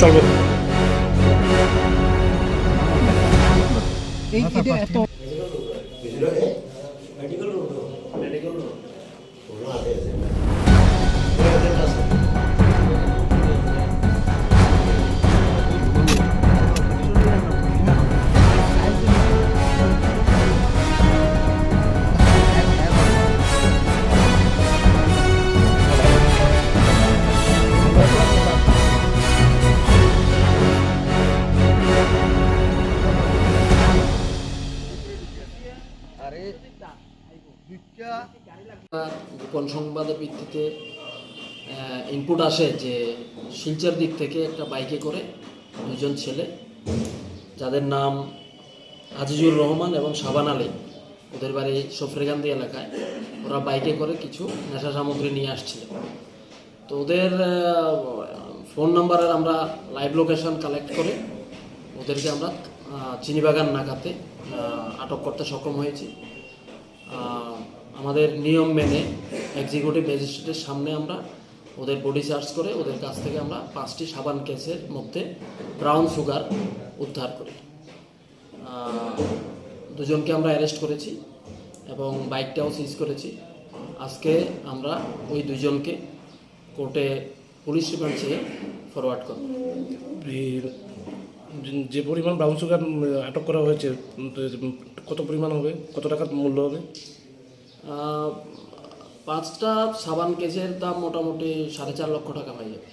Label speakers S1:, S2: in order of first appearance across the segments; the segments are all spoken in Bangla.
S1: চলবো
S2: এই এটা এত
S3: গোপন সংবাদের ভিত্তিতে ইনপুট আসে যে শিলচর দিক থেকে একটা বাইকে করে দুজন ছেলে, যাদের নাম আজিজুর রহমান এবং শাবান আলী। ওদের বাড়ি সফরেগান্দি এলাকায়। ওরা বাইকে করে কিছু নেশা সামগ্রী নিয়ে আসছিল। তো ওদের ফোন নাম্বারের আমরা লাইভ লোকেশন কালেক্ট করে ওদেরকে আমরা চিনিবাগান নাকাতে আটক করতে সক্ষম হয়েছি। আমাদের নিয়ম মেনে এক্সিকিউটিভ ম্যাজিস্ট্রেটের সামনে আমরা ওদের বডি চার্জ করে ওদের কাছ থেকে আমরা পাঁচটি সাবান কেসের মধ্যে ব্রাউন সুগার উদ্ধার করি। দুজনকে আমরা অ্যারেস্ট করেছি এবং বাইকটাও সিজ করেছি। আজকে আমরা ওই দুজনকে কোর্টে পুলিশ রিমান্ড চেয়ে ফরওয়ার্ড করব।
S1: যে পরিমাণ ব্রাউন সুগার আটক করা হয়েছে কত পরিমাণ হবে? কত টাকার মূল্য হবে?
S3: পাঁচটা সাবান কেসের দাম মোটামুটি সাড়ে চার লক্ষ টাকা হয়ে যাবে।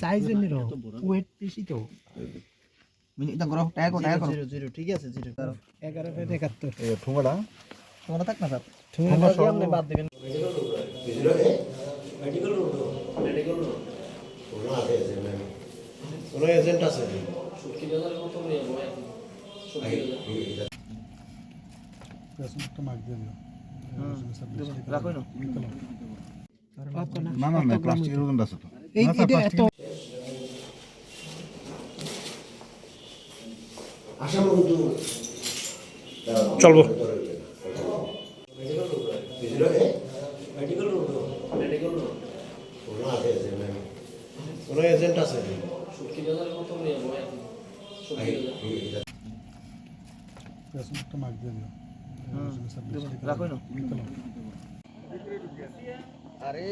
S2: সাইজ নির। ওয়েট বেশি তো।
S4: মিনিট দাম করো টাকা করো টাকা করো।
S2: জিরো জিরো ঠিক আছে এগারো একাত্তর।
S4: থাক না স্যার এজেন্ট আছে না
S5: না না না প্লাস্টিকের ওজন আছে তো
S2: এই এটা এত
S1: চলবো
S4: এজেন্ট আছে রাখো না আরে